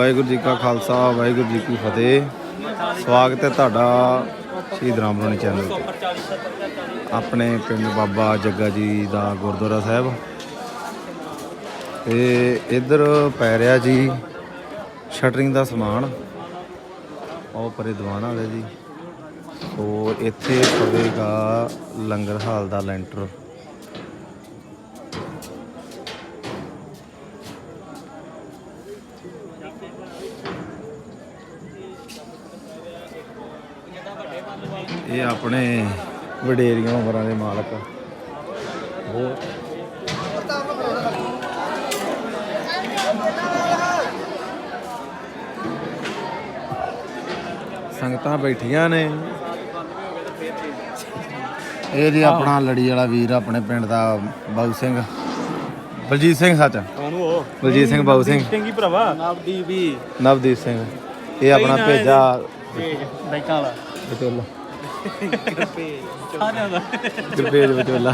ਵਾਹਿਗੁਰੂ ਜੀ ਕਾ ਖਾਲਸਾ, ਵਾਹਿਗੁਰੂ ਜੀ ਕੀ ਫਤਿਹ। ਸਵਾਗਤ ਹੈ ਤੁਹਾਡਾ ਸ਼ਹੀਦ ਰਾਮਰੋਣੀ ਚੈਨਲ ਤੇ। ਆਪਣੇ ਪਿੰਡ ਬਾਬਾ ਜੱਗਾ ਜੀ ਦਾ ਗੁਰਦੁਆਰਾ ਸਾਹਿਬ। ਤੇ ਇੱਧਰ ਪੈ ਰਿਹਾ ਜੀ ਸ਼ਟਰਿੰਗ ਦਾ ਸਮਾਨ। ਉਹ ਪਰੇ ਦੀਵਾਨ ਵਾਲੇ ਜੀ। ਸੋ ਇੱਥੇ ਪਵੇਗਾ ਲੰਗਰ ਹਾਲ ਦਾ ਲੈਂਟਰ। ਇਹ ਆਪਣੇ ਵਡੇਰੀਆਂ ਉਮਰਾਂ ਦੇ ਮਾਲਕ। ਸੰਗਤਾਂ ਬੈਠੀਆਂ ਨੇ। ਇਹ ਜੀ ਆਪਣਾ ਲੜੀ ਵਾਲਾ ਵੀਰ ਆਪਣੇ ਪਿੰਡ ਦਾ ਬਾਊ ਸਿੰਘ। ਬਲਜੀਤ ਸਿੰਘ ਸੱਚ? ਉਹ? ਬਲਜੀਤ ਸਿੰਘ ਬਾਊ ਸਿੰਘ। ਚੰਗੀ ਭਰਾਵਾ। ਨਵਦੀਪ ਵੀ ਨਵਦੀਪ ਸਿੰਘ। ਇਹ ਆਪਣਾ ਭੇਜਾ ਬਾਈਕਾਂ ਵਾਲਾ। പറ്റുമല്ലോ കൃപ ചെയ്ത് പറ്റുമല്ല